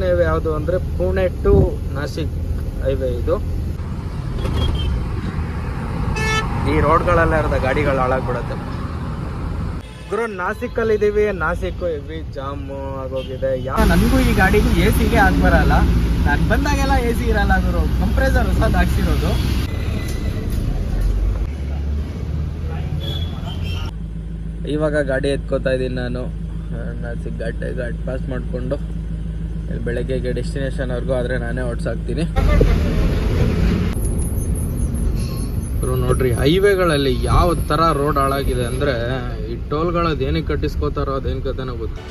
Line highway ಯಾವುದು ಅಂದರೆ Pune to Nashik highway ಇದು. ಈ ರೋಡ್ಗಳೆಲ್ಲ ಇರೋದ ಗಾಡಿಗಳು ಹಾಳಾಗ್ಬಿಡತ್ತೆ ಗುರು ನಾಸಿಕಲ್ಲಿ ಇದೀವಿ. ನಾಸಿಕ್ ಹೆವಿ ಜಾಮು ಆಗೋಗಿದೆ. ಯಾ ನನಗೂ ಈ ಗಾಡಿಗೂ ಎ ಸಿಗೆ ಆಗ್ಬರಲ್ಲ. ನಾನು ಬಂದಾಗೆಲ್ಲ ಎ ಸಿ ಇರಲ್ಲ ಗುರು. ಕಂಪ್ರೆಸರ್ ಹೊಸ ಹಾಕ್ಸಿರೋದು ಇವಾಗ ಗಾಡಿ ಎತ್ಕೋತಾ ಇದ್ದೀನಿ ನಾನು. ನಾಸಿಕ್ ಘಾಟ್ ಘಾಟ್ ಪಾಸ್ ಮಾಡಿಕೊಂಡು. ಬೆಳಗ್ಗೆಗೆ ಡೆಸ್ಟಿನೇಷನ್ವರೆಗೂ ಆದರೆ ನಾನೇ ಓಡಿಸಾಕ್ತೀನಿ ನೋಡ್ರಿ ಹೈವೇಗಳಲ್ಲಿ ಯಾವ ಥರ ರೋಡ್ ಹಾಳಾಗಿದೆ ಅಂದರೆ ಈ ಟೋಲ್ಗಳು ಏನಕ್ಕೆ ಕಟ್ಟಿಸ್ಕೋತಾರೋ ಅದೇನು ಕಥೆನೋ ಗೊತ್ತು.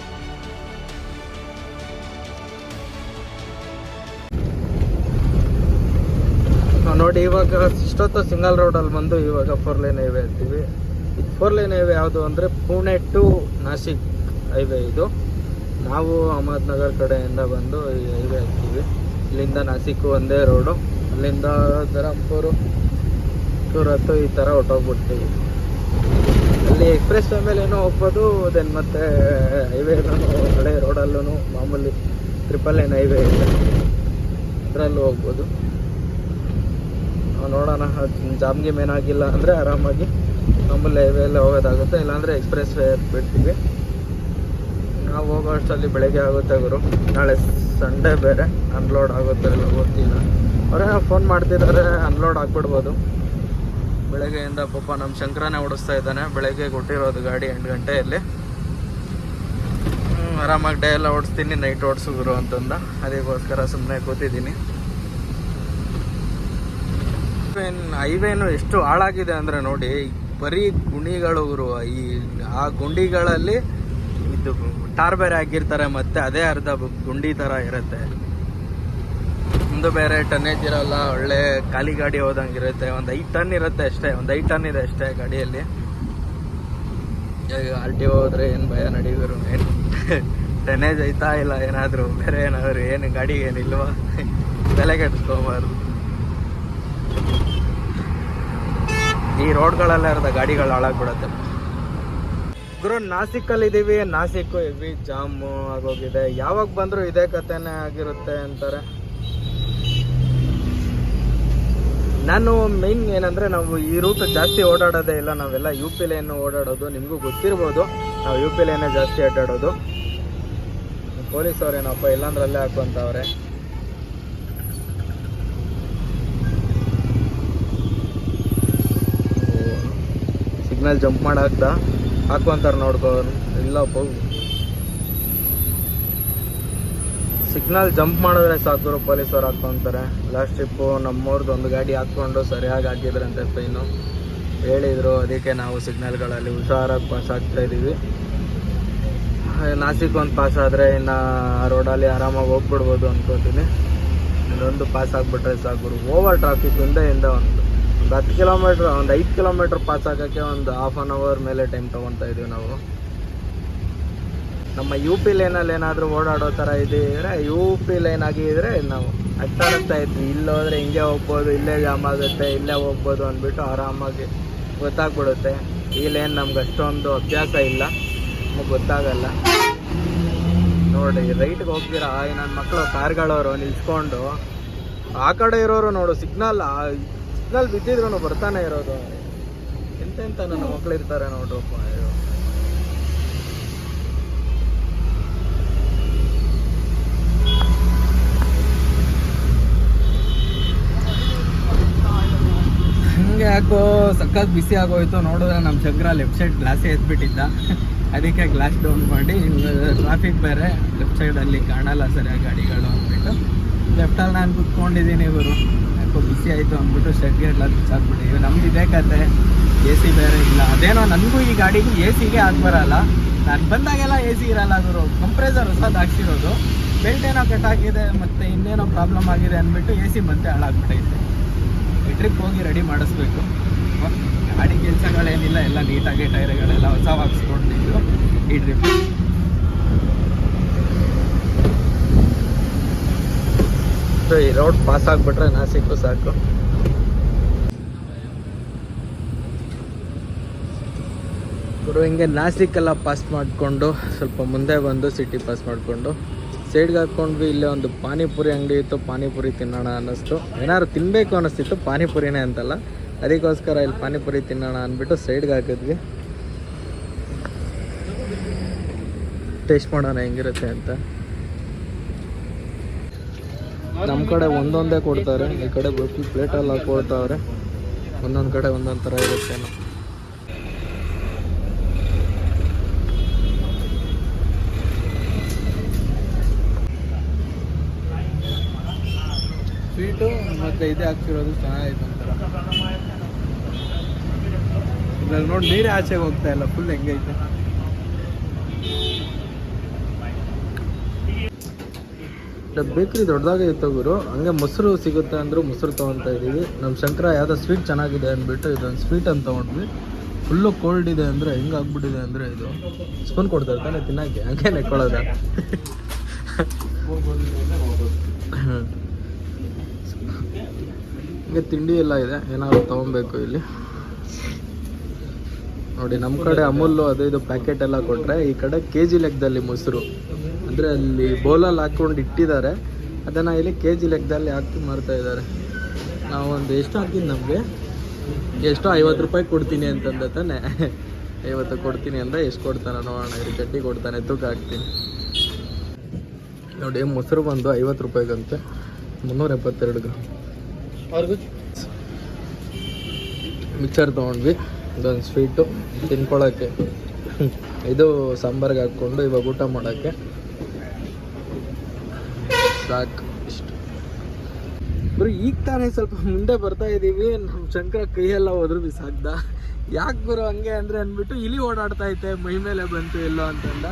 ನೋಡಿ ಇವಾಗ ಇಷ್ಟೊತ್ತು ಸಿಂಗಲ್ ರೋಡಲ್ಲಿ ಬಂದು ಇವಾಗ ಫೋರ್ ಲೈನ್ ಹೈವೇ ಅಂತೀವಿ. ಫೋರ್ ಲೈನ್ ಹೈವೇ ಯಾವುದು ಅಂದರೆ ಪುಣೆ ಟು ನಾಸಿಕ್ ಹೈವೇ ಇದು. ನಾವು ಅಹಮದ್ನಗರ್ ಕಡೆಯಿಂದ ಬಂದು ಹೈವೇ ಹಾಕ್ತೀವಿ ಇಲ್ಲಿಂದ ನಾಸಿಕ್ ಒಂದೇ ರೋಡು. ಅಲ್ಲಿಂದ ಧರಂಪುರು ಸೂರತ್ತು ಈ ಥರ ಹೊಟ್ಟೋಗ್ಬಿಡ್ತೀವಿ ಅಲ್ಲಿ ಎಕ್ಸ್ಪ್ರೆಸ್ ವೇ ಮೇಲೆ ಏನೋ ಹೋಗ್ಬೋದು, ದೆನ್ ಮತ್ತೆ ಹೈವೇನೂ ಹಳೆ ರೋಡಲ್ಲೂ ಮಾಮೂಲಿ ಟ್ರಿಪಲ್ ಏನು ಹೈವೇ ಇದೆ. ಅದರಲ್ಲೂ ಹೋಗ್ಬೋದು. ನೋಡೋಣ ಜಾಮ್ಗೆ ಮೇನಾಗಿಲ್ಲ ಅಂದರೆ ಆರಾಮಾಗಿ ಮಾಮೂಲಿ ಹೈವೇ ಹೋಗೋದಾಗುತ್ತೆ. ಇಲ್ಲಾಂದರೆ ಎಕ್ಸ್ಪ್ರೆಸ್ ವೇ ಬಿಡ್ತೀವಿ. ನಾವು ಹೋಗೋ ಅಷ್ಟರಲ್ಲಿ ಬೆಳಗ್ಗೆ ಆಗುತ್ತೆ ಗುರು. ನಾಳೆ ಸಂಡೇ ಬೇರೆ ಅನ್ಲೋಡ್ ಆಗುತ್ತೆ ಇಲ್ಲ ಗೊತ್ತಿಲ್ಲ. ಅವರೇ ಫೋನ್ ಮಾಡ್ತಿದ್ದಾರೆ ಅನ್ಲೋಡ್ ಆಗ್ಬಿಡ್ಬೋದು. ಬೆಳಗ್ಗೆಯಿಂದ ಪಾಪ ನಮ್ಮ ಶಂಕರನೇ ಓಡಿಸ್ತಾ ಇದ್ದಾನೆ. ಬೆಳಗ್ಗೆ ಕೊಟ್ಟಿರೋದು ಗಾಡಿ ಎಂಟು ಗಂಟೆಯಲ್ಲಿ. ಆರಾಮಾಗಿ ಡೇ ಎಲ್ಲ ಓಡಿಸ್ತೀನಿ ನೈಟ್ ಓಡಿಸಿದ್ರು ಅಂತಂದ. ಅದಕ್ಕೋಸ್ಕರ ಸುಮ್ಮನೆ ಕೂತಿದ್ದೀನಿ. ಹೈವೇನು ಎಷ್ಟು ಹಾಳಾಗಿದೆ ಅಂದರೆ ನೋಡಿ, ಬರೀ ಗುಣಿಗಳು ಗುರು. ಈ ಆ ಗುಂಡಿಗಳಲ್ಲಿ ಇದು ಟಾರ್ ಬೇರೆ ಹಾಕಿರ್ತಾರೆ ಮತ್ತೆ ಅದೇ ಅರ್ಧ ಗುಂಡಿ ಥರ ಇರುತ್ತೆ. ಒಂದು ಬೇರೆ ಟನ್ನೇಜ್ ಇರಲ್ಲ, ಒಳ್ಳೆ ಖಾಲಿ ಗಾಡಿ ಹೋದಂಗಿರುತ್ತೆ ಒಂದು ಐದು ಟನ್ ಇರುತ್ತೆ ಅಷ್ಟೇ, ಒಂದು ಐದು ಟನ್ ಇದೆ ಅಷ್ಟೇ ಗಾಡಿಯಲ್ಲಿ. ಆರ್ ಟಿ ಹೋದ್ರೆ ಏನು ಭಯ ನಡೀವರು ಏನು? ಟನ್ನೇಜ್ ಐತಾ ಇಲ್ಲ ಏನಾದರೂ? ಬೇರೆ ಏನಾದರೂ ಏನು? ಗಾಡಿ ಏನಿಲ್ವಾ? ತಲೆ ಕೆಡಿಸ್ಕೊಬಾರ್ದು. ಈ ರೋಡ್ಗಳಲ್ಲೇ ಇರೋದ ಗಾಡಿಗಳು ಹಾಳಾಗ್ಬಿಡತ್ತೆ. ಗುರು ನಾಸಿಕಲ್ಲಿದ್ದೀವಿ. ಇದೀವಿ ನಾಸಿಕ್ ಹೆವಿ ಜಾಮು ಆಗೋಗಿದೆ. ಯಾವಾಗ ಬಂದರೂ ಇದೇ ಕಥೆನೇ ಆಗಿರುತ್ತೆ ಅಂತಾರೆ. ನಾನು ಮೇನ್ ಏನಂದ್ರೆ ನಾವು ಈ ರೂಟ್ ಜಾಸ್ತಿ ಓಡಾಡೋದೇ ಇಲ್ಲ. ನಾವೆಲ್ಲ ಯು ಪಿ ಲೈನ್ ಓಡಾಡೋದು. ನಿಮಗೂ ಗೊತ್ತಿರ್ಬೋದು. ನಾವು ಯು ಪಿ ಲೈನೇ ಜಾಸ್ತಿ ಅಡ್ಡಾಡೋದು. ಪೊಲೀಸ್ ಅವ್ರೇನಪ್ಪ ಇಲ್ಲಾಂದ್ರೆ ಅಲ್ಲೇ ಹಾಕುವಂತವ್ರೆ. ಸಿಗ್ನಲ್ ಜಂಪ್ ಮಾಡಾಕ್ದ ಹಾಕುವಂತಾರ ನೋಡ್ಕೋ. ಇಲ್ಲಪ್ಪ ಸಿಗ್ನಲ್ ಜಂಪ್ ಮಾಡಿದ್ರೆ ಸಾಕು ಪೊಲೀಸವ್ರು ಹಾಕೊಂತಾರೆ ಲಾಸ್ಟ್ ಟ್ರಿಪ್ಪು ನಮ್ಮವ್ರದ್ದು ಒಂದು ಗಾಡಿ ಹಾಕ್ಕೊಂಡು ಸರಿಯಾಗಿ ಹಾಕಿದ್ರಂತೆ ಫೈನು ಹೇಳಿದರು, ಅದಕ್ಕೆ ನಾವು ಸಿಗ್ನಲ್ಗಳಲ್ಲಿ ಹುಷಾರಾಗಿ ಪಾಸ್ ಆಗ್ತಾ ಇದ್ದೀವಿ ನಾಸಿಕ್ ಒಂದು ಪಾಸ್ ಆದರೆ ಇನ್ನು ರೋಡಲ್ಲಿ ಆರಾಮಾಗಿ ಹೋಗ್ಬಿಡ್ಬೋದು ಅನ್ಕೋತೀನಿ. ಇನ್ನೊಂದು ಪಾಸ್ ಆಗಿಬಿಟ್ರೆ ಸಾಕು ಓವರ್ ಟ್ರಾಫಿಕ್ ಹಿಂದೆಯಿಂದ ಒಂದು. ಒಂದು ಹತ್ತು ಕಿಲೋಮೀಟ್ರ್ ಒಂದು ಐದು ಕಿಲೋಮೀಟ್ರ್ ಪಾಸ್ ಆಗೋಕ್ಕೆ ಒಂದು ಹಾಫ್ ಆನ್ ಅವರ್ ಮೇಲೆ ಟೈಮ್ ತೊಗೊತಾ ಇದೀವಿ ನಾವು. ನಮ್ಮ ಯು ಪಿ ಲೈನಲ್ಲಿ ಏನಾದರೂ ಓಡಾಡೋ ಥರ ಇದ್ದಿದ್ರೆ ಯು ಪಿ ಲೈನ್ ಆಗಿದ್ರೆ ನಾವು ಅಟ್ಟಾಡ್ತಾ ಇದ್ವಿ. ಇಲ್ಲಿ ಹೋದ್ರೆ ಹಿಂಗೆ ಹೋಗ್ಬೋದು, ಇಲ್ಲೇ ಜಾಮ್ ಆಗುತ್ತೆ, ಇಲ್ಲೇ ಹೋಗ್ಬೋದು ಅಂದ್ಬಿಟ್ಟು ಆರಾಮಾಗಿ ಗೊತ್ತಾಗ್ಬಿಡುತ್ತೆ. ಈ ಲೈನ್ ನಮ್ಗೆ ಅಷ್ಟೊಂದು ಅಭ್ಯಾಸ ಇಲ್ಲ, ನಮಗೆ ಗೊತ್ತಾಗಲ್ಲ. ನೋಡಿ ರೈಟ್ಗೆ ಹೋಗ್ತೀರಾ? ನನ್ನ ಮಕ್ಕಳು ಕಾರ್ಗಳವರು ನಿಲ್ಸ್ಕೊಂಡು, ಆ ಕಡೆ ಇರೋರು ನೋಡು ಸಿಗ್ನಲ್ ಸಿಗ್ನಲ್ ಬಿದ್ದಿದ್ರು ಬರ್ತಾನೆ ಇರೋದು. ಎಂತೆಂತ ನನ್ನ ಮಕ್ಳು ಇರ್ತಾರೆ ಹಂಗೆ ಯಾಕೋ ಸಖತ್ ಬಿಸಿ ಆಗೋಯ್ತು. ನೋಡಿದ್ರೆ ನಮ್ಮ ಶಂಕರ ಲೆಫ್ಟ್ ಸೈಡ್ ಗ್ಲಾಸೇ ಎತ್ಬಿಟ್ಟಿದ್ದ. ಅದಕ್ಕೆ ಗ್ಲಾಸ್ ಡೌನ್ ಮಾಡಿ ಟ್ರಾಫಿಕ್ ಬೇರೆ ಲೆಫ್ಟ್ ಸೈಡಲ್ಲಿ ಕಾಣಲ್ಲ ಸರಿಯಾಗಿ ಗಾಡಿಗಳು ಅಂದ್ಬಿಟ್ಟು. ಲೆಫ್ಟಲ್ಲಿ ನಾನು ಕುತ್ಕೊಂಡಿದ್ದೀನಿ ಇವರು. ಯಾಕೋ ಬಿಸಿ ಆಯಿತು ಅಂದ್ಬಿಟ್ಟು ಶೆಡ್ಗೆ ಎಲ್ಲ ಇವಾಗ ನಮ್ದು ಇದೇ ಕತೆ. ಎ ಸಿ ಬೇರೆ ಇಲ್ಲ. ಅದೇನೋ ನನಗೂ ಈ ಗಾಡಿಗೂ ಎ ಸಿಗೆ ಬರಲ್ಲ. ನಾನು ಬಂದಾಗೆಲ್ಲ ಎ ಸಿ ಇರಲ್ಲ ಅದರು ಕಂಪ್ರೆಸರ್ ಹೊಸದು ಹಾಕ್ಸಿರೋದು ಬೆಲ್ಟ್ ಏನೋ ಕಟ್ ಆಗಿದೆ, ಮತ್ತು ಇನ್ನೇನೋ ಪ್ರಾಬ್ಲಮ್ ಆಗಿದೆ ಅಂದ್ಬಿಟ್ಟು ಎ ಸಿ ಮತ್ತೆ ಹಾಳಾಗ್ಬಿಟ್ಟೈತೆ ಟ್ರಿಪ್ ಹೋಗಿ ರೆಡಿ ಮಾಡಿಸ್ಬೇಕು. ಗಾಡಿ ಕೆಲಸಗಳೇನಿಲ್ಲ ಎಲ್ಲ ನೀಟಾಗಿ ಟೈರ್ಗಳೆಲ್ಲ ಹೊಸ ಹಾಕ್ಸ್ಕೊಂಡಿದ್ದು ಈ ಟ್ರಿಪ್ ಈ ರೋಡ್ ಪಾಸ್ ಆಗಿಬಿಟ್ರೆ ನಾಸಿಕ್ಕು ಸಾಕು. ಗುರು, ಹಿಂಗೆ ನಾಸಿಕ್ ಎಲ್ಲ ಪಾಸ್ ಮಾಡಿಕೊಂಡು ಸ್ವಲ್ಪ ಮುಂದೆ ಬಂದು ಸಿಟಿ ಪಾಸ್ ಮಾಡಿಕೊಂಡು ಸೈಡ್ಗೆ ಹಾಕ್ಕೊಂಡ್ವಿ ಇಲ್ಲೇ ಒಂದು ಪಾನಿಪುರಿ ಅಂಗಡಿ ಇತ್ತು, ಪಾನಿಪುರಿ ತಿನ್ನೋಣ ಅನ್ನಿಸ್ತು. ಏನಾದ್ರು ತಿನ್ನಬೇಕು ಅನ್ನಿಸ್ತಿತ್ತು, ಪಾನಿಪುರಿನೇ ಅಂತಲ್ಲ. ಅದಕ್ಕೋಸ್ಕರ ಇಲ್ಲಿ ಪಾನಿಪುರಿ ತಿನ್ನೋಣ ಅಂದ್ಬಿಟ್ಟು ಸೈಡ್ಗೆ ಹಾಕಿದ್ವಿ. ಟೇಸ್ಟ್ ಮಾಡೋಣ ಹೆಂಗಿರುತ್ತೆ ಅಂತ. ನಮ್ಮ ಕಡೆ ಒಂದೊಂದೇ ಕೊಡ್ತಾರೆ. ಈ ಕಡೆ ಪ್ಲೇಟಲ್ಲಿ ಹಾಕೊಳ್ತಾವ್ರೆ ಒಂದೊಂದು ಕಡೆ ಒಂದೊಂದು ಥರ ಇರುತ್ತೆ ಸ್ವೀಟು ಮತ್ತು ಇದೇ ಹಾಕ್ತಿರೋದು ಚೆನ್ನಾಗಿತ್ತು ಒಂಥರ. ಇದ್ರಲ್ಲಿ ನೋಡಿ ನೀರೇ ಆಚೆಗೆ ಹೋಗ್ತಾ ಇಲ್ಲ ಫುಲ್ ಹೆಂಗೈತೆ. ಬೇಕ್ರಿ ದೊಡ್ಡದಾಗೆ ಇತ್ತು ಗುರು. ಹಂಗೆ ಮೊಸರು ಸಿಗುತ್ತೆ ಅಂದರು ಮೊಸರು ತೊಗೊತಾ ಇದೀವಿ ನಮ್ಮ ಶಂಕರ ಯಾವುದೋ ಸ್ವೀಟ್ ಚೆನ್ನಾಗಿದೆ ಅಂದ್ಬಿಟ್ಟು ಇದೊಂದು ಸ್ವೀಟ್ ಅಂತ ತೊಗೊಂಡ್ವಿ. ಫುಲ್ಲು ಕೋಲ್ಡ್ ಇದೆ ಅಂದರೆ ಹೆಂಗೆ ಆಗ್ಬಿಟ್ಟಿದೆ ಅಂದರೆ ಇದು ಸ್ಪೂನ್ ಕೊಡ್ತಾರೆ ತಾನೇ ತಿನ್ನಕ್ಕೆ. ಹಂಗೆ ನೆಕ್ಕೊಳ್ಳೋದ ಹಂಗೆ ತಿಂಡಿ ಎಲ್ಲ ಇದೆ. ಏನಾದ್ರು ತೊಗೊಬೇಕು ಇಲ್ಲಿ. ನೋಡಿ ನಮ್ಮ ಕಡೆ ಅಮೂಲ್ ಅದು ಇದು ಪ್ಯಾಕೆಟ್ ಎಲ್ಲ ಕೊಟ್ಟರೆ ಈ ಕಡೆ ಕೆ ಜಿ ಲೆಕ್ಕದಲ್ಲಿ ಮೊಸರು. ಅಂದರೆ ಅಲ್ಲಿ ಬೌಲಲ್ಲಿ ಹಾಕ್ಕೊಂಡು ಇಟ್ಟಿದ್ದಾರೆ. ಅದನ್ನು ಇಲ್ಲಿ ಕೆ ಜಿ ಲೆಕ್ಕದಲ್ಲಿ ಹಾಕಿ ಮಾರ್ತಾ ಇದ್ದಾರೆ. ನಾವೊಂದು ಎಷ್ಟು ಹಾಕಿದ್ದು ನಮಗೆ? ಎಷ್ಟೋ ಐವತ್ತು ರೂಪಾಯಿ ಕೊಡ್ತೀನಿ ಅಂತಂದ ತಾನೆ. ಐವತ್ತು ಕೊಡ್ತೀನಿ ಅಂದರೆ ಎಷ್ಟು ಕೊಡ್ತಾನೆ ನೋಡೋಣ. ಗಟ್ಟಿ ಕೊಡ್ತಾನೆ, ತೂಕ ಹಾಕ್ತೀನಿ. ನೋಡಿ, ಮೊಸರು ಬಂದು ಐವತ್ತು ರೂಪಾಯಿಗಂತೆ. ಮುನ್ನೂರ ಎಪ್ಪತ್ತೆರಡು ಗ್ರಾಮ್ ಮಿಕ್ಸರ್ ತೊಗೊಂಡ್ವಿ. ಇದೊಂದು ಸ್ವೀಟು ತಿನ್ಕೊಳ್ಳೋಕ್ಕೆ ಇದು ಸಾಂಬಾರ್ಗೆ ಹಾಕ್ಕೊಂಡು ಇವಾಗ ಊಟ ಮಾಡೋಕ್ಕೆ. ಸಾಕು. ಇಷ್ಟು. ಗುರು ಈಗ ತಾನೇ ಸ್ವಲ್ಪ ಮುಂದೆ ಬರ್ತಾ ಇದ್ದೀವಿ ನಮ್ಮ ಶಂಕರ ಕೈಯೆಲ್ಲ ಹೋದ್ರು ಬಿಸಾಕ್ದ. ಯಾಕೆ ಗುರು ಹಂಗೆ ಅಂದರೆ ಅಂದ್ಬಿಟ್ಟು ಇಲಿ ಓಡಾಡ್ತಾ ಐತೆ ಮೈ ಮೇಲೆ ಬಂತು ಎಲ್ಲೋ ಅಂತಂದ.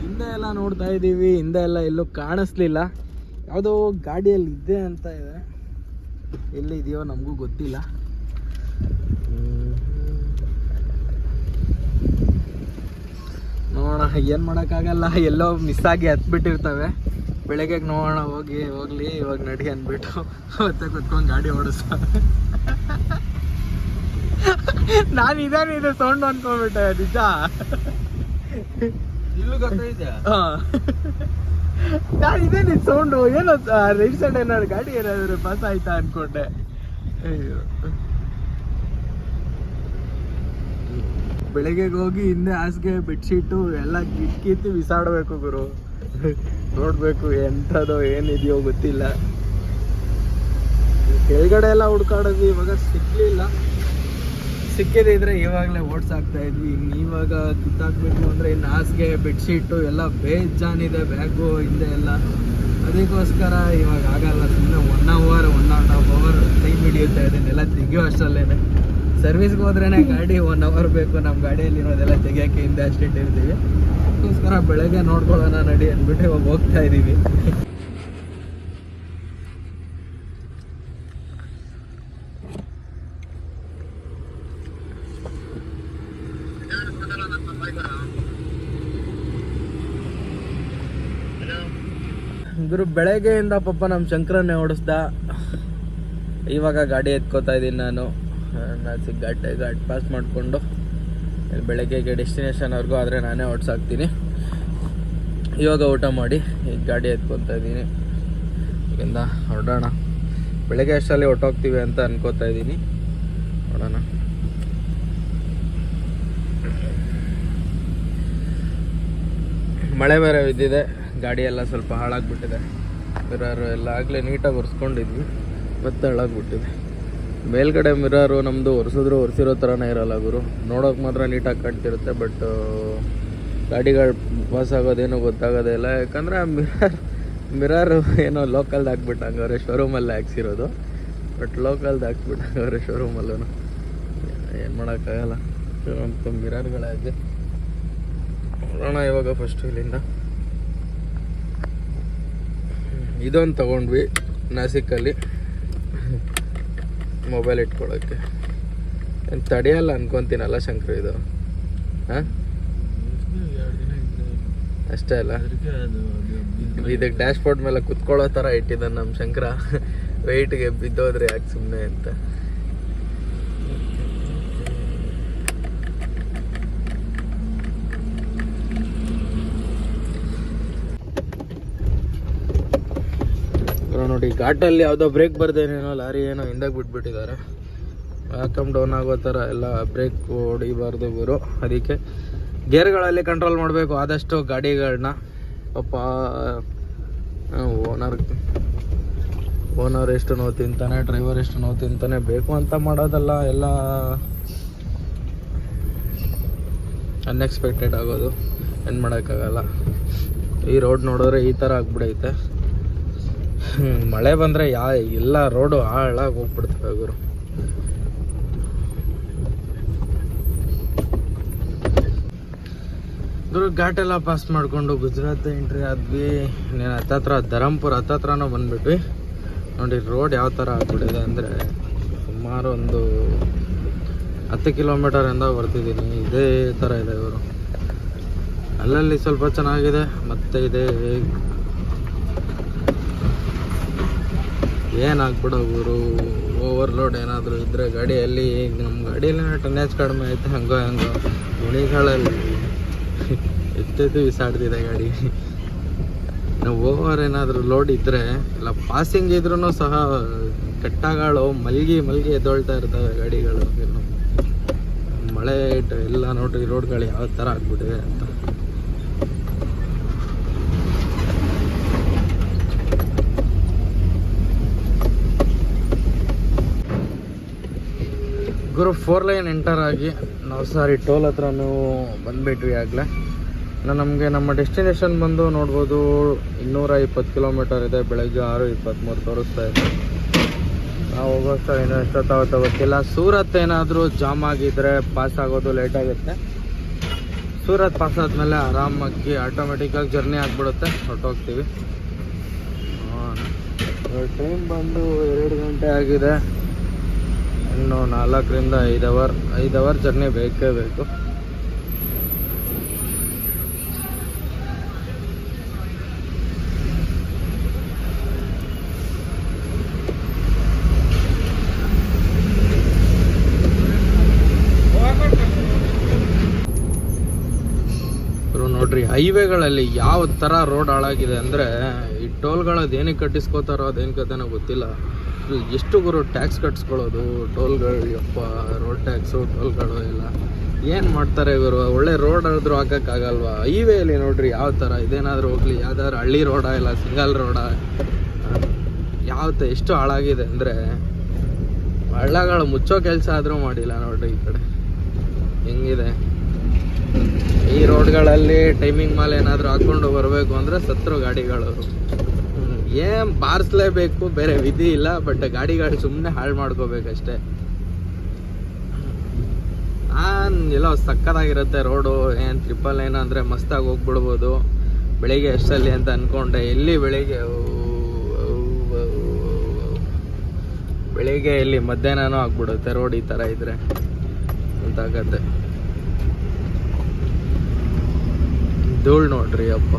ಹಿಂದೆ ಎಲ್ಲ ನೋಡ್ತಾ ಇದ್ದೀವಿ ಹಿಂದೆ ಎಲ್ಲ ಎಲ್ಲೂ ಕಾಣಿಸ್ಲಿಲ್ಲ. ಯಾವುದೋ ಗಾಡಿಯಲ್ಲಿ ಇದೆ ಅಂತ ಇದೆ. ಎಲ್ಲಿದೆಯೋ ನಮಗೂ ಗೊತ್ತಿಲ್ಲ ಹ್ಮ್. ನೋಡೋಣ ಏನು ಮಾಡೋಕ್ಕಾಗಲ್ಲ ಎಲ್ಲೋ ಮಿಸ್ ಆಗಿ ಹತ್ಬಿಟ್ಟಿರ್ತವೆ. ಬೆಳಗ್ಗೆ ನೋಡೋಣ ಹೋಗಿ ಹೋಗ್ಲಿ ಇವಾಗ ನಡಿ ಅಂದ್ಬಿಟ್ಟು ಮತ್ತೆ ಕುತ್ಕೊಂಡು ಗಾಡಿ ಓಡಿಸ ನಾನು ಇದೇನು ಇದು ಸೌಂಡ್ ಅನ್ಕೊಂಡ್ಬಿಟ್ಟೆ ನಿಜ. ನಾನು ಇದೇನು ಸೌಂಡು ಏನೋ ರೈಟ್ ಸೈಡ್ ಏನಾದ್ರು ಗಾಡಿ ಏನಾದ್ರು ಪಾಸ್ ಆಯ್ತಾ ಅನ್ಕೊಂಡೆ. ಅಯ್ಯೋ. ಬೆಳಗ್ಗೆ ಹೋಗಿ ಹಿಂದೆ ಹಾಸಿಗೆ ಬೆಡ್ಶೀಟು ಎಲ್ಲ ಕಿತ್ಕಿತ್ತಿ ಬಿಸಾಡಬೇಕು ಗುರು. ನೋಡಬೇಕು ಎಂಥದೋ ಏನಿದೆಯೋ ಗೊತ್ತಿಲ್ಲ. ಕೆಳಗಡೆ ಎಲ್ಲ ಹುಡ್ಕಾಡೋದು ಇವಾಗ ಸಿಕ್ಕಲಿಲ್ಲ ಸಿಕ್ಕಿದ್ರೆ ಇವಾಗಲೇ ಓಡ್ಸಾಕ್ತಾ ಇದ್ವಿ. ಇವಾಗ ಕಿತ್ತಾಕ್ಬೇಕು ಅಂದರೆ ಇನ್ನು ಹಾಸಿಗೆ, ಬೆಡ್ಶೀಟು ಎಲ್ಲ ಬೇಜಾನಿದೆ ಬ್ಯಾಗು ಹಿಂದೆ ಎಲ್ಲ. ಅದಕ್ಕೋಸ್ಕರ ಇವಾಗ ಆಗಲ್ಲ ಸುಮ್ಮನೆ one hour one and half hour time ಹಿಡಿಯುತ್ತೆ ಇದನ್ನೆಲ್ಲ ತೆಗಿಯೋ ಅಷ್ಟರಲ್ಲೇ ಸರ್ವಿಸ್ಗೆ ಹೋದ್ರೇ ಗಾಡಿ ಒನ್ ಅವರ್ ಬೇಕು ನಮ್ಮ ಗಾಡಿಯಲ್ಲಿ ಇರೋದೆಲ್ಲ ತೆಗಿಯೋಕ್ಕೆ ಹಿಂದೆ ಅಷ್ಟೇ ಇರ್ತೀವಿ ಅದಕ್ಕೋಸ್ಕರ ಬೆಳಗ್ಗೆ ನೋಡ್ಕೊಳ್ಳೋಣ ನಡಿ ಅಂದ್ಬಿಟ್ಟು ಇವಾಗ ಹೋಗ್ತಾ ಇದ್ದೀವಿ ಗುರು, ಬೆಳಗ್ಗೆಯಿಂದ ಪಾಪ ನಮ್ಮ ಶಂಕರನ್ನೇ ಓಡಿಸ್ದ. ಇವಾಗ ಗಾಡಿ ಎತ್ಕೋತಾ ಇದ್ದೀನಿ ನಾನು. ನಾಸಿಕ್ ಘಾಟ್ ಘಾಟ್ ಪಾಸ್ ಮಾಡಿಕೊಂಡು ಬೆಳಗ್ಗೆಗೆ ಡೆಸ್ಟಿನೇಷನ್ವರೆಗೂ ಆದರೆ ನಾನೇ ಓಡಿಸಾಕ್ತೀನಿ ಇವಾಗ ಊಟ ಮಾಡಿ, ಈಗ ಗಾಡಿ ಎತ್ಕೊತಾ ಇದ್ದೀನಿ. ಈಗಿಂದ ಹೊರಡೋಣ. ಬೆಳಗ್ಗೆ ಅಷ್ಟರಲ್ಲಿ ಹೊಟ್ಟೋಗ್ತೀವಿ ಅಂತ ಅನ್ಕೋತಾ ಇದ್ದೀನಿ. ನೋಡೋಣ. ಮಳೆ ಬೇರೆ ಬಿದ್ದಿದೆ. ಗಾಡಿ ಎಲ್ಲ ಸ್ವಲ್ಪ ಹಾಳಾಗ್ಬಿಟ್ಟಿದೆ. ಮಿರರು ಎಲ್ಲ ಆಗಲೇ ನೀಟಾಗಿ ಒರೆಸ್ಕೊಂಡಿದ್ವಿ. ಮತ್ತೆ ಹಾಳಾಗ್ಬಿಟ್ಟಿದೆ. ಮೇಲ್ಗಡೆ ಮಿರರು ನಮ್ಮದು ಒರೆಸಿದ್ರು, ಒರೆಸಿರೋ ಥರನೇ ಇರಲ್ಲ ಗುರು. ನೋಡೋಕೆ ಮಾತ್ರ ನೀಟಾಗಿ ಕಾಣ್ತಿರುತ್ತೆ ಬಟ್ ಗಾಡಿಗಳು ಪಾಸ್ ಆಗೋದೇನು ಗೊತ್ತಾಗೋದೇ ಇಲ್ಲ. ಯಾಕಂದರೆ ಆ ಮಿರರ್, ಮಿರರು ಏನೋ ಲೋಕಲ್ದು ಹಾಕ್ಬಿಟ್ಟಂಗವ್ರೆ ಶೋರೂಮಲ್ಲೇ ಹಾಕ್ಸಿರೋದು. ಬಟ್ ಲೋಕಲ್ದು ಹಾಕ್ಬಿಟ್ಟಂಗವ್ರೆ ಶೋರೂಮಲ್ಲೂ ಏನು ಮಾಡೋಕ್ಕಾಗಲ್ಲ. ಮಿರರ್ಗಳೇ ಇದೆ ನೋಡೋಣ ಇವಾಗ ಫಸ್ಟ್ ಇಲ್ಲಿಂದ. ಇದೊಂದು ತಗೊಂಡ್ವಿ ನಾಸಿಕಲ್ಲಿ ಮೊಬೈಲ್ ಇಟ್ಕೊಳ್ಳೋಕ್ಕೆ ಏನು ತಡೆಯಲ್ಲ ಅನ್ಕೊಂತೀನಲ್ಲ ಶಂಕರ್ ಇದು? ಹಾಂ? ಅಷ್ಟೇ ಅಲ್ಲ. ಇದಕ್ಕೆ ಡ್ಯಾಶ್ ಬೋರ್ಡ್ ಮೇಲೆ ಕುತ್ಕೊಳ್ಳೋ ಥರ ಇಟ್ಟಿದ್ದಾನೆ ನಮ್ಮ ಶಂಕರ. ವೆಯ್ಟ್ಗೆ ಬಿದ್ದೋದ್ರೆ ಯಾಕೆ ಸುಮ್ಮನೆ ಅಂತ ಇವಾಗ ನೋಡಿ, ಘಾಟಲ್ಲಿ ಯಾವುದೋ ಬ್ರೇಕ್ ಬರ್ದೇನೇನೋ, ಲಾರಿ ಏನೋ ಹಿಂದಾಗ ಬಿಟ್ಬಿಟ್ಟಿದ್ದಾರೆ. ವ್ಯಾಕಮ್ ಡೌನ್ ಆಗೋ ಥರ ಎಲ್ಲ ಬ್ರೇಕ್ ಹೊಡಿಬಾರ್ದು ಇವರು ಅದಕ್ಕೆ ಗೇರ್ಗಳಲ್ಲಿ ಕಂಟ್ರೋಲ್ ಮಾಡಬೇಕು, ಆದಷ್ಟು ಗಾಡಿಗಳನ್ನ ಪಾಪ ಓನರ್ ಓನರ್ ಎಷ್ಟು ನೋವು ತಿಂತಾನೆ ಡ್ರೈವರ್ ಎಷ್ಟು ನೋವು ತಿಂತಾನೆ, ಬೇಕು ಅಂತ ಮಾಡೋದಲ್ಲ ಎಲ್ಲ ಅನ್ಎಕ್ಸ್ಪೆಕ್ಟೆಡ್ ಆಗೋದು. ಏನು ಮಾಡೋಕ್ಕಾಗಲ್ಲ. ಈ ರೋಡ್ ನೋಡಿದ್ರೆ ಈ ಥರ ಆಗ್ಬಿಡೈತೆ. ಮಳೆ ಬಂದರೆ ಯಾ ಎಲ್ಲ ರೋಡು ಹಾಳಾಗಿ ಹೋಗ್ಬಿಡ್ತವೆ ಗುರು. ಗುರು ಘಾಟೆಲ್ಲ ಪಾಸ್ ಮಾಡಿಕೊಂಡು ಗುಜರಾತ್ ಎಂಟ್ರಿ ಆದ್ವಿ. ನೀನು ಹತ್ತತ್ರ ಧರಂಪುರ ಹತ್ತತ್ರನೂ ಬಂದ್ಬಿಟ್ವಿ. ನೋಡಿ ರೋಡ್ ಯಾವ ಥರ ಆಗ್ಬಿಟ್ಟಿದೆ ಅಂದರೆ ಸುಮಾರು ಒಂದು ಹತ್ತು ಕಿಲೋಮೀಟರಿಂದ ಬರ್ತಿದ್ದೀನಿ. ಇದೇ ಥರ ಇದೆ ಇವರು ಅಲ್ಲಲ್ಲಿ ಸ್ವಲ್ಪ ಚೆನ್ನಾಗಿದೆ, ಮತ್ತೆ ಇದೆ ಏನಾಗ್ಬಿಡೋ ಗುರು ಓವರ್ಲೋಡ್ ಏನಾದರೂ ಇದ್ದರೆ ಗಾಡಿಯಲ್ಲಿ, ಈಗ ನಮ್ಮ ಗಾಡಿಯಲ್ಲಿ ಟನ್ನೇಜ್ ಕಡಿಮೆ ಐತೆ ಹಂಗೋ ಹಂಗೋ ಗುಣಿಗಳಲ್ಲಿ ಎಷ್ಟೈತೆ ಬಿಸಾಡ್ತಿದೆ ಗಾಡಿ. ನಾವು ಓವರ್ ಏನಾದರೂ ಲೋಡ್ ಇದ್ದರೆ ಇಲ್ಲ ಪಾಸಿಂಗ್ ಇದ್ರೂ ಸಹ ಕಟ್ಟಗಳು, ಮಲ್ಗಿ ಮಲ್ಗಿ ಎದ್ದೊಳ್ತಾ ಇರ್ತವೆ ಗಾಡಿಗಳು. ಮಳೆ ಇಟ್ಟು ಎಲ್ಲ ನೋಡ್ರಿ ರೋಡ್ಗಳು ಯಾವ ಥರ ಆಗ್ಬಿಟ್ಟಿದೆ ಅಂತ. ಗುರು ಫೋರ್ ಲೈನ್ ಎಂಟರ್ ಆಗಿ ನಾವು ಸಾರಿ ಟೋಲ್ ಹತ್ರ ನೀವು ಬಂದುಬಿಟ್ವಿ ಆಗಲೇ. ನಮಗೆ ನಮ್ಮ ಡೆಸ್ಟಿನೇಷನ್ ಬಂದು ನೋಡ್ಬೋದು ಇನ್ನೂರ ಇಪ್ಪತ್ತು ಕಿಲೋಮೀಟರ್ ಇದೆ, ಬೆಳಗ್ಗೆ ಆರು ಇಪ್ಪತ್ತ್ಮೂರು ತೋರಿಸ್ತಾ ಇದೆ. ನಾವು ಹೋಗೋಷ್ಟು ಏನೋ ಎಷ್ಟೊತ್ತಾಗುತ್ತೋ ಗೊತ್ತಿಲ್ಲ. ಸೂರತ್ ಏನಾದರೂ ಜಾಮ್ ಆಗಿದ್ರೆ ಪಾಸ್ ಆಗೋದು ಲೇಟ್ ಆಗುತ್ತೆ. ಸೂರತ್ ಪಾಸ್ ಆದಮೇಲೆ ಆರಾಮಾಗಿ ಆಟೋಮೆಟಿಕ್ಕಾಗಿ ಜರ್ನಿ ಆಗಿಬಿಡುತ್ತೆ. ಹೊರಟೋಗ್ತೀವಿ. ಟೈಮ್ ಬಂದು ಎರಡು ಗಂಟೆ ಆಗಿದೆ. ಇನ್ನು ನಾಲ್ಕರಿಂದ ಐದು ಅವರ್ ಐದು ಅವರ್ ಜರ್ನಿ ಬೇಕೇ ಬೇಕು ಇವ್ರು ನೋಡ್ರಿ, ಹೈವೇಗಳಲ್ಲಿ ಯಾವ ಥರ ರೋಡ್ ಹಾಳಾಗಿದೆ ಅಂದರೆ ಈ ಟೋಲ್ಗಳದ್ದು ಏನಕ್ಕೆ ಕಟ್ಟಿಸ್ಕೋತಾರೋ ಅದೇನು ಕತೆನೋ ಗೊತ್ತಿಲ್ಲ. ಎಷ್ಟು ಗುರು ಟ್ಯಾಕ್ಸ್ ಕಟ್ಸ್ಕೊಳ್ಳೋದು, ಟೋಲ್ಗಳು, ಯಪ್ಪ, ರೋಡ್ ಟ್ಯಾಕ್ಸು, ಟೋಲ್ಗಳು ಎಲ್ಲ. ಏನು ಮಾಡ್ತಾರೆ ಇವರು ಒಳ್ಳೆ ರೋಡ್ ಆದ್ರೂ ಹಾಕೋಕ್ಕಾಗಲ್ವಾ? ಹೈವೇಲಿ ನೋಡ್ರಿ ಯಾವ ಥರ ಇದೇನಾದರೂ ಹೋಗಲಿ, ಯಾವ್ದಾದ್ರು ಹಳ್ಳಿ ರೋಡಾ ಇಲ್ಲ, ಸಿಂಗಲ್ ರೋಡಾ ಯಾವ ತ, ಎಷ್ಟು ಹಾಳಾಗಿದೆ ಅಂದರೆ ಹಳ್ಳಗಳು ಮುಚ್ಚೋ ಕೆಲಸ ಆದರೂ ಮಾಡಿಲ್ಲ ನೋಡ್ರಿ ಈ ಕಡೆ. ಹೆಂಗಿದೆ? ಈ ರೋಡ್ಗಳಲ್ಲಿ ಟೈಮಿಂಗ್ ಮಾಲ್ ಏನಾದರೂ ಹಾಕ್ಕೊಂಡು ಬರಬೇಕು ಅಂದರೆ ಸತ್ರು ಗಾಡಿಗಳು. ಏನು ಬಾರಿಸ್ಲೇಬೇಕು, ಬೇರೆ ವಿಧಿ ಇಲ್ಲ ಬಟ್ ಗಾಡಿಗಳು ಸುಮ್ಮನೆ ಹಾಳು ಮಾಡ್ಕೋಬೇಕಷ್ಟೆ. ಆನ್ ಎಲ್ಲೋ ಸಕ್ಕತ್ತಾಗಿರುತ್ತೆ ರೋಡು, ಏನು ಟ್ರಿಪಲ್ ಏನು ಅಂದರೆ ಮಸ್ತಾಗಿ ಹೋಗ್ಬಿಡ್ಬೋದು. ಬೆಳಿಗ್ಗೆ ಎಷ್ಟಲ್ಲಿ ಅಂತ ಅನ್ಕೊಂಡೆ, ಎಲ್ಲಿ ಬೆಳಿಗ್ಗೆ. ಬೆಳಿಗ್ಗೆ ಇಲ್ಲಿ ಮಧ್ಯಾಹ್ನನೂ ಆಗ್ಬಿಡುತ್ತೆ ರೋಡ್ ಈ ಥರ ಇದ್ರೆ ಅಂತಾಗತ್ತೆ ಧೂಳ್ ನೋಡ್ರಿ ಅಪ್ಪ.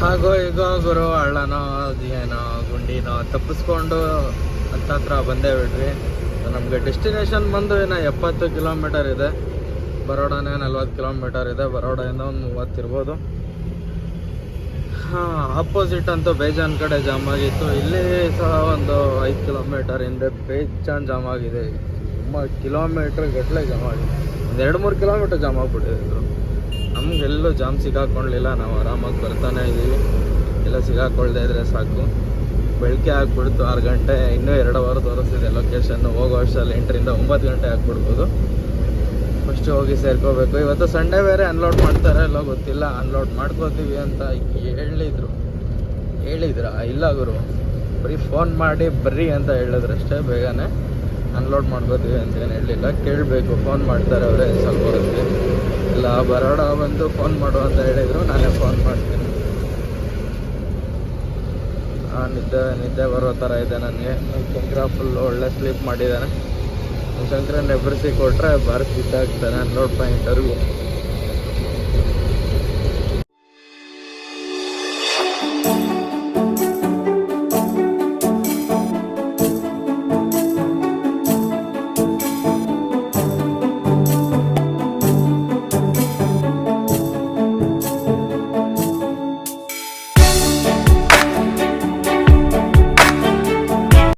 ಹಾಗೋ ಈಗ ಗುರು ಹಳ್ಳನೋ ಅದೇನೋ ಗುಂಡಿನೋ, ತಪ್ಪಿಸ್ಕೊಂಡು ಹತ್ತತ್ರ ಬಂದೇ ಬಿಡ್ರಿ. ನಮಗೆ ಡೆಸ್ಟಿನೇಷನ್ ಬಂದು ಏನೋ ಎಪ್ಪತ್ತು ಕಿಲೋಮೀಟರ್ ಇದೆ. ಬರೋಡನೇ ನಲ್ವತ್ತು ಕಿಲೋಮೀಟರ್ ಇದೆ. ಬರೋಡಾಯಿಂದ ಒಂದು ಮೂವತ್ತಿರ್ಬೋದು ಹಾಂ ಆಪೋಸಿಟ್ ಅಂತೂ ಬೇಜಾನ್ ಕಡೆ ಜಾಮ್ ಆಗಿತ್ತು. ಇಲ್ಲಿ ಸಹ ಒಂದು ಐದು ಕಿಲೋಮೀಟರ್ ಹಿಂದೆ ಬೇಜಾನ್ ಜಾಮ್ ಆಗಿದೆ. ತುಂಬ ಕಿಲೋಮೀಟ್ರ್ ಗಟ್ಟಲೆ ಜಾಮ್ ಆಗಿದೆ. ಒಂದು ಎರಡು ಮೂರು ಕಿಲೋಮೀಟರ್ ಜಾಮ್ ಆಗಿಬಿಟ್ಟಿದೆ. ಇದು ನಮಗೆಲ್ಲೂ ಜಾಮ್ ಸಿಗಾಕೊಳ್ಳಿಲ್ಲ ನಾವು ಆರಾಮಾಗಿ ಬರ್ತಾನೆ ಇದ್ದೀವಿ ಎಲ್ಲ ಸಿಗಾಕೊಳ್ಳದೆ ಇದ್ರೆ ಸಾಕು. ಬೆಳಗ್ಗೆ ಆಗ್ಬಿಡ್ತು. ಆರು ಗಂಟೆ, ಇನ್ನೂ ಎರಡು ಅವರ್ ತೋರಿಸ್ತಿದೆ. ಲೊಕೇಶನ್ ಹೋಗೋ ವರ್ಷದಲ್ಲಿ ಎಂಟರಿಂದ ಒಂಬತ್ತು ಗಂಟೆ ಆಗ್ಬಿಡ್ಬೋದು. ಫಸ್ಟ್ ಹೋಗಿ ಸೇರ್ಕೋಬೇಕು. ಇವತ್ತು ಸಂಡೇ ಬೇರೆ ಅನ್ಲೋಡ್ ಮಾಡ್ತಾರೆ ಎಲ್ಲೋ ಗೊತ್ತಿಲ್ಲ. ಅನ್ಲೋಡ್ ಮಾಡ್ಕೋತೀವಿ ಅಂತ ಹೇಳಿದ್ರು. ಹೇಳಿದ್ರ? ಇಲ್ಲ ಗುರು. ಬರೀ ಫೋನ್ ಮಾಡಿ ಬರ್ರಿ ಅಂತ ಹೇಳಿದ್ರು ಅಷ್ಟೇ ಬೇಗನೆ. ಅನ್ಲೋಡ್ ಮಾಡ್ಕೋತೀವಿ ಅಂತ ಏನು ಹೇಳಲಿಲ್ಲ ಕೇಳಬೇಕು ಫೋನ್ ಮಾಡ್ತಾರೆ ಅವರೇ ಸ್ವಲ್ಪ ಹೊತ್ತಿಗೆ. ಇಲ್ಲ ಬರೋಡ ಬಂದು ಫೋನ್ ಮಾಡು ಅಂತ ಹೇಳಿದ್ರು. ನಾನೇ ಫೋನ್ ಮಾಡ್ತೀನಿ. ನಿದ್ದೆ ನಿದ್ದೆ ಬರೋ ಥರ ಇದೆ ನನಗೆ. ಶಂಕರ ಫುಲ್ ಒಳ್ಳೆ ಸ್ಲೀಪ್ ಮಾಡಿದ್ದಾನೆ. ಶಂಕರನ್ ಎಬ್ಬರಿಸಿ ಕೊಟ್ಟರೆ ಬಾರಿಸಿ ಬಿದ್ದಾಗ್ತಾನೆ ಅನ್ಲೋಡ್ ಪಾಯಿಂಟ್ವರೆಗೂ